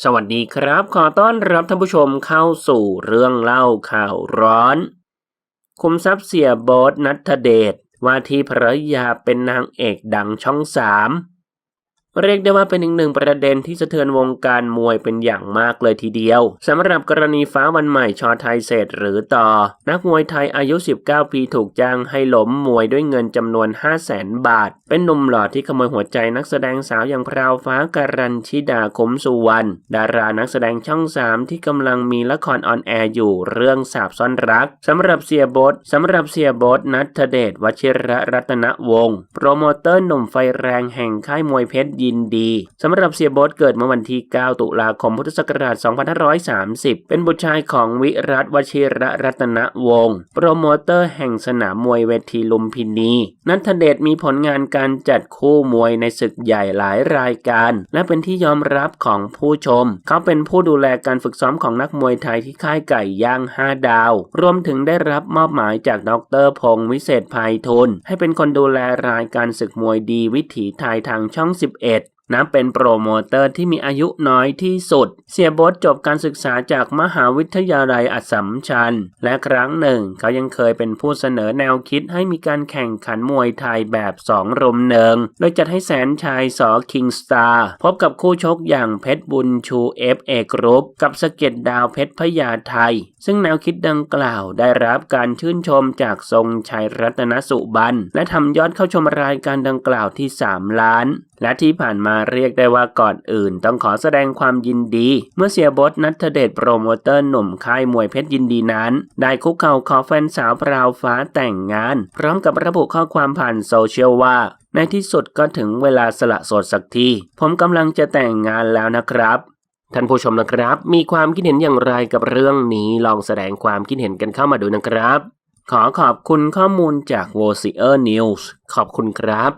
สวัสดีครับ ขอต้อนรับท่านผู้ชมเข้าสู่เรื่องเล่าข่าวร้อน คุมทรัพย์เสียบอสนัทเดชว่าที่ภรรยาเป็นนางเอกดังช่องสาม เรียกได้ว่าเป็นอีกหนึ่งประเด็นที่สะเทือนวงการมวยเป็นอย่างมากเลยทีเดียวสำหรับกรณีฟ้าวันใหม่ชอไทยเศษหรือต่อ นักมวยไทยอายุ 19 ปีถูกจ้างให้ล้มมวยด้วยเงินจำนวน 5 0 0แสนบาท เป็นหนุ่มหล่อที่ขโมยหัวใจนักแสดงสาวอย่างพราวฟ้าการันชิดาคมสุวรรณดารานักแสดงช่องสามที่กำลังมีละครออนแอร์อยู่เรื่องสาบซ่อนรักสำหรับเสียบทสำหรับเสียบทนัทเดชวชิระรัตนวงศ์โปรโมเตอร์หนุ่มไฟแรงแห่งค่ายมวยเพชรยินดีสำหรับเสียโบทเกิดเมื่อวันที่ 9 ตุลาคมพุทธศักราช 2530 เป็นบุตรชายของวิรัตวชิระรัตนวงศ์โปรโมเตอร์แห่งสนามมวยเวทีลุมพินีนัทเดชมีผลงานการจัดคู่มวยในศึกใหญ่หลายรายการ และเป็นที่ยอมรับของผู้ชม เขาเป็นผู้ดูแลการฝึกซ้อมของนักมวยไทยที่ค่ายไก่ย่าง 5 ดาว รวมถึงได้รับมอบหมายจากดรพงศ์วิเศษภัยทุนให้เป็นคนดูแลรายการศึกมวยดีวิถีไทยทางช่อง 11ด นับเป็นโปรโมเตอร์ที่มีอายุน้อยที่สุด เสียโบทจบการศึกษาจากมหาวิทยาลัยอัสสัมชัญ และครั้งหนึ่ง เขายังเคยเป็นผู้เสนอแนวคิดให้มีการแข่งขันมวยไทยแบบสองรมหนึ่งโดยจัดให้แสนชายสอคิงสตาร์พบกับคู่ชกอย่างเพชรบุญชูเอฟเอกรุปกับสเก็ดดาวเพชรพญาไทย ซึ่งแนวคิดดังกล่าวได้รับการชื่นชมจากทรงชัยรัตนสุบันและทำยอดเข้าชมรายการดังกล่าวที่ 3 ล้าน และที่ผ่านมาเรียกได้ว่าก่อนอื่น ต้องขอแสดงความยินดี เมื่อเสียบดนัทเดชโปรโมเตอร์หนุ่มค่ายมวยเพชรยินดีนั้น ได้คุกเข่าขอแฟนสาวพราวฟ้าแต่งงาน พร้อมกับระบุข้อความผ่านโซเชียลว่าในที่สุดก็ถึงเวลาสละโสดสักที ผมกำลังจะแต่งงานแล้วนะครับ ท่านผู้ชมนะครับ มีความคิดเห็นอย่างไรกับเรื่องนี้ ลองแสดงความคิดเห็นกันเข้ามาดูนะครับ ขอขอบคุณข้อมูลจาก v o c e r News ขอบคุณครับ